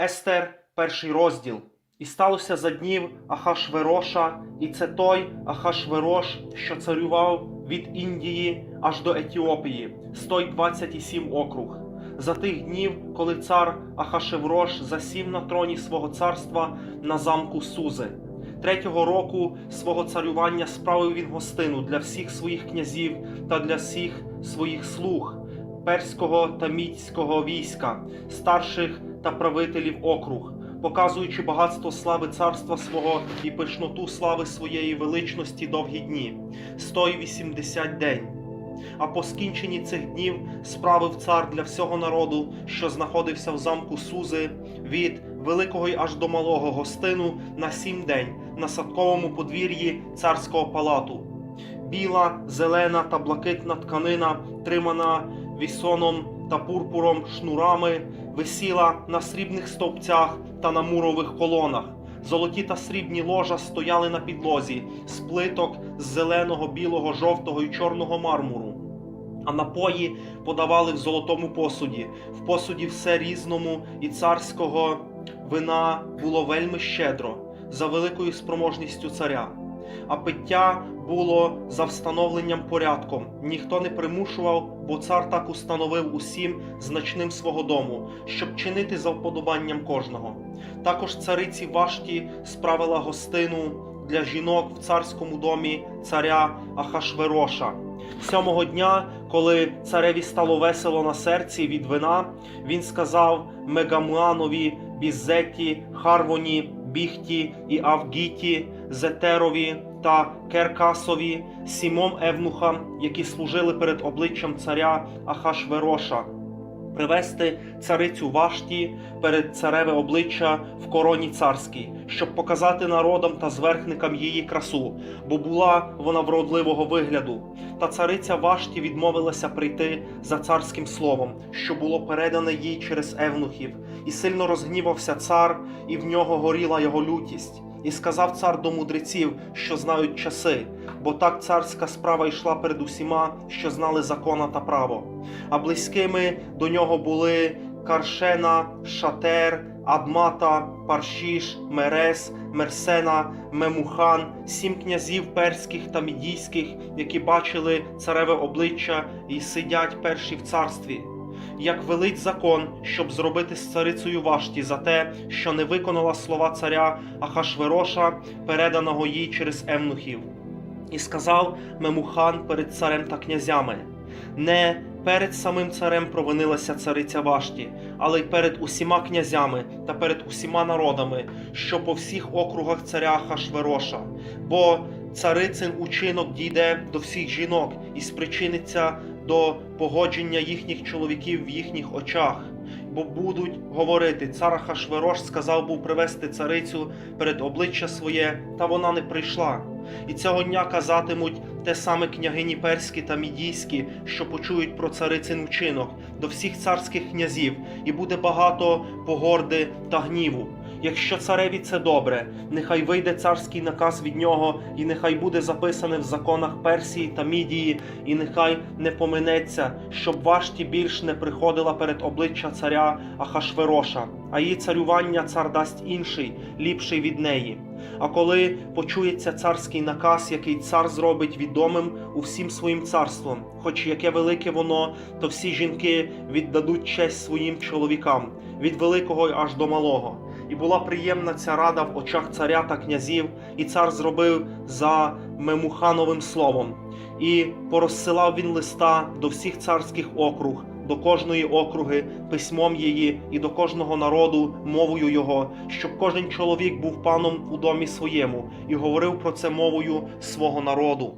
Естер, перший розділ. І сталося за днів Ахашвероша, і це той Ахашверош, що царював від Індії аж до Етіопії, 127 округ. За тих днів, коли цар Ахашеврош засів на троні свого царства на замку Сузи. Третього року свого царювання справив він гостину для всіх своїх князів та для всіх своїх слуг, перського та міцького війська, старших та правителів округ, показуючи багатство слави царства свого і пишноту слави своєї величності довгі дні, 180 день. А по скінченні цих днів справив цар для всього народу, що знаходився в замку Сузи, від великого й аж до малого гостину на сім день на садковому подвір'ї царського палату. Біла, зелена та блакитна тканина, тримана вісоном та пурпуром шнурами, висіла на срібних стовпцях та на мурових колонах. Золоті та срібні ложа стояли на підлозі з плиток з зеленого, білого, жовтого і чорного мармуру. А напої подавали в золотому посуді, в посуді все різному і царського вина було вельми щедро, за великою спроможністю царя. А пиття було за встановленням порядком. Ніхто не примушував, бо цар так установив усім значним свого дому, щоб чинити за вподобанням кожного. Також цариці Вашті справила гостину для жінок в царському домі царя Ахашвероша. Сьомого дня, коли цареві стало весело на серці від вина, він сказав Мегамуанові, Бізеті, Харвоні, Біхті і Авгіті, Зетерові та Керкасові, сімом евнухам, які служили перед обличчям царя Ахашвероша, привести царицю Вашті перед цареве обличчя в короні царській, щоб показати народам та зверхникам її красу, бо була вона вродливого вигляду. Та цариця Вашті відмовилася прийти за царським словом, що було передане їй через евнухів, і сильно розгнівався цар, і в нього горіла його лютість. І сказав цар до мудреців, що знають часи, бо так царська справа йшла перед усіма, що знали закона та право. А близькими до нього були Каршена, Шатер, Адмата, Паршіш, Мерес, Мерсена, Мемухан, сім князів перських та мідійських, які бачили цареве обличчя і сидять перші в царстві. Як велить закон, щоб зробити з царицею Вашті за те, що не виконала слова царя Ахашвероша, переданого їй через евнухів. І сказав Мемухан перед царем та князями: не перед самим царем провинилася цариця Вашті, але й перед усіма князями та перед усіма народами, що по всіх округах царя Хашвероша, бо царицин учинок дійде до всіх жінок і спричиниться до погодження їхніх чоловіків в їхніх очах. Бо будуть говорити, цар Ахашверош сказав був привести царицю перед обличчя своє, та вона не прийшла. І цього дня казатимуть те саме княгині перські та мідійські, що почують про царицин вчинок до всіх царських князів, і буде багато погорди та гніву. Якщо цареві це добре, нехай вийде царський наказ від нього, і нехай буде записане в законах Персії та Мідії, і нехай не поминеться, щоб Вашті більш не приходила перед обличчя царя Ахашвероша, а її царювання цар дасть інший, ліпший від неї. А коли почується царський наказ, який цар зробить відомим усім своїм царством, хоч яке велике воно, то всі жінки віддадуть честь своїм чоловікам від великого аж до малого. І була приємна ця рада в очах царя та князів, і цар зробив за Мемухановим словом. І порозсилав він листа до всіх царських округ, до кожної округи, письмом її, і до кожного народу мовою його, щоб кожен чоловік був паном у домі своєму і говорив про це мовою свого народу.